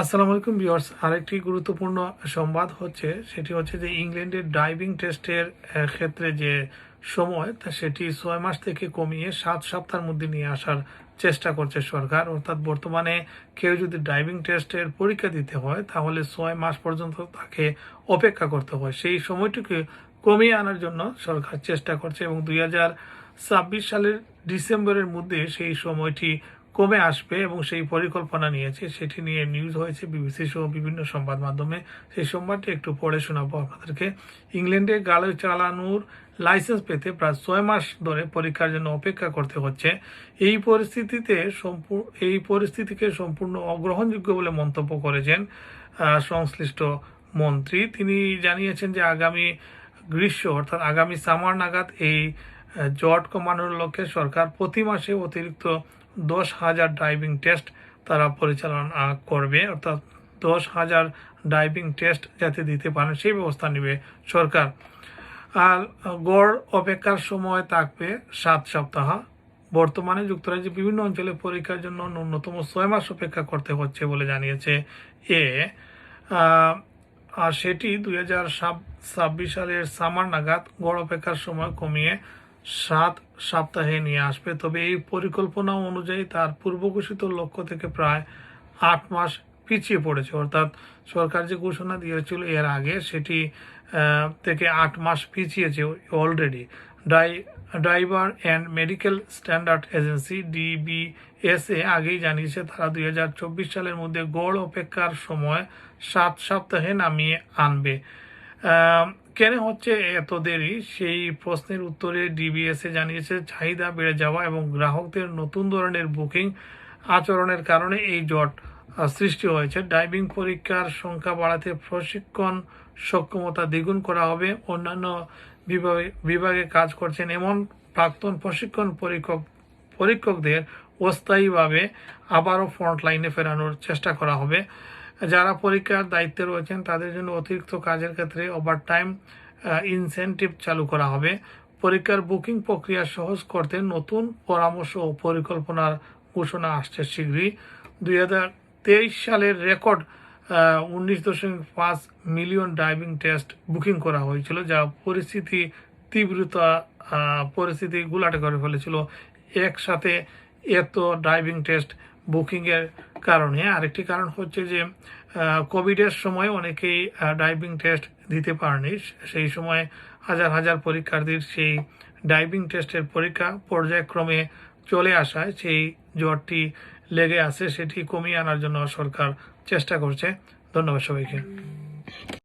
আসসালামু আলাইকুম ভিউয়ার্স। আরেকটি গুরুত্বপূর্ণ সংবাদ হচ্ছে, সেটি হচ্ছে যে ইংল্যান্ডের ড্রাইভিং টেস্টের ক্ষেত্রে যে সময়, তা সেটি ছয় মাস থেকে কমিয়ে সাত সপ্তাহের মধ্যে নিয়ে আসার চেষ্টা করছে সরকার। অর্থাৎ বর্তমানে কেউ যদি ড্রাইভিং টেস্টের পরীক্ষা দিতে হয়, তাহলে ছয় মাস পর্যন্ত তাকে অপেক্ষা করতে হয়। সেই সময়টুকু কমিয়ে আনার জন্য সরকার চেষ্টা করছে এবং দুই ছাব্বিশ সালের ডিসেম্বরের মধ্যে সেই সময়টি কমে আসবে এবং সেই পরিকল্পনা নিয়েছে। সেটি নিয়ে নিউজ হয়েছে বিবিসি সহ বিভিন্ন সংবাদ মাধ্যমে। সেই সংবাদটি একটু পড়ে শোনাবো আপনাদেরকে। ইংল্যান্ডে গাড়ি চালানোর লাইসেন্স পেতে প্রায় ছয় মাস ধরে পরীক্ষার জন্য অপেক্ষা করতে হচ্ছে। এই পরিস্থিতিতে এই পরিস্থিতিকে সম্পূর্ণ অগ্রহণযোগ্য বলে মন্তব্য করেছেন সংশ্লিষ্ট মন্ত্রী। তিনি জানিয়েছেন যে আগামী গ্রীষ্ম অর্থাৎ আগামী সামার নাগাদ এই জট কমানোর লক্ষ্যে সরকার প্রতি মাসে অতিরিক্ত দশ হাজার ড্রাইভিং টেস্ট তারা পরিচালনা করবে, অর্থাৎ দশ হাজার ড্রাইভিং টেস্ট যাতে দিতে পারেন, সেই ব্যবস্থা নেবে সরকার। আর গড় অপেক্ষার সময় থাকবে সাত সপ্তাহ। বর্তমানে যুক্তরাজ্যে বিভিন্ন অঞ্চলে পরীক্ষার জন্য ন্যূনতম ছয় মাস অপেক্ষা করতে হচ্ছে বলে জানিয়েছে এ। আর সেটি দুই হাজার ছাব্বিশ সালের সামার নাগাদ গড় অপেক্ষার সময় কমিয়ে সাত সপ্তাহে নিয়ে আসবে। তবে এই পরিকল্পনা অনুযায়ী তার পূর্ব ঘোষিত লক্ষ্য থেকে প্রায় আট মাস পিছিয়ে পড়েছে। অর্থাৎ সরকার যে ঘোষণা দিয়েছিল এর আগে সেটি থেকে আট মাস পিছিয়েছে already dry, driver and medical standard agency DBSA আগেই জানিয়েছে তারা দুই হাজার চব্বিশ সালের মধ্যে গড় অপেক্ষার সময় সাত সপ্তাহে নামিয়ে আনবে। কেন হচ্ছে এত দেরি? সেই প্রশ্নের উত্তরে ডিবিএসএ জানিয়েছে, চাহিদা বেড়ে যাওয়া এবং গ্রাহকদের নতুন ধরনের বুকিং আচরণের কারণে এই জট সৃষ্টি হয়েছে। ড্রাইভিং পরীক্ষার সংখ্যা বাড়াতে প্রশিক্ষণ সক্ষমতা দ্বিগুণ করা হবে। অন্যান্য বিভাগে বিভাগে কাজ করছেন এমন প্রাক্তন প্রশিক্ষণ পরীক্ষক, পরীক্ষকদের অস্থায়ীভাবে আবারও ফ্রন্ট লাইনে ফেরানোর চেষ্টা করা হবে। যারা পরীক্ষার দায়িত্বে রয়েছেন, তাদের জন্য অতিরিক্ত কাজের ক্ষেত্রে ওভারটাইম ইনসেনটিভ চালু করা হবে। পরীক্ষার বুকিং প্রক্রিয়া সহজ করতে নতুন পরামর্শ ও পরিকল্পনার ঘোষণা আসছে শীঘ্রই। দুই হাজার তেইশ সালের রেকর্ড উনিশ দশমিক পাঁচ মিলিয়ন ড্রাইভিং টেস্ট বুকিং করা হয়েছিল, যা পরিস্থিতি তীব্রতা পরিস্থিতি গুলাটে করে ফেলেছিল। একসাথে এত ড্রাইভিং টেস্ট বুকিংয়ের কারণে, আরেকটি কারণ হচ্ছে যে কোভিডের সময় অনেকেই ড্রাইভিং টেস্ট দিতে পারেনি। সেই সময় হাজার হাজার পরীক্ষার্থীর সেই ড্রাইভিং টেস্টের পরীক্ষা পর্যায়ক্রমে চলে আসায় সেই জ্বরটি লেগে আছে, সেটি কমিয়ে আনার জন্য সরকার চেষ্টা করছে। ধন্যবাদ সবাইকে।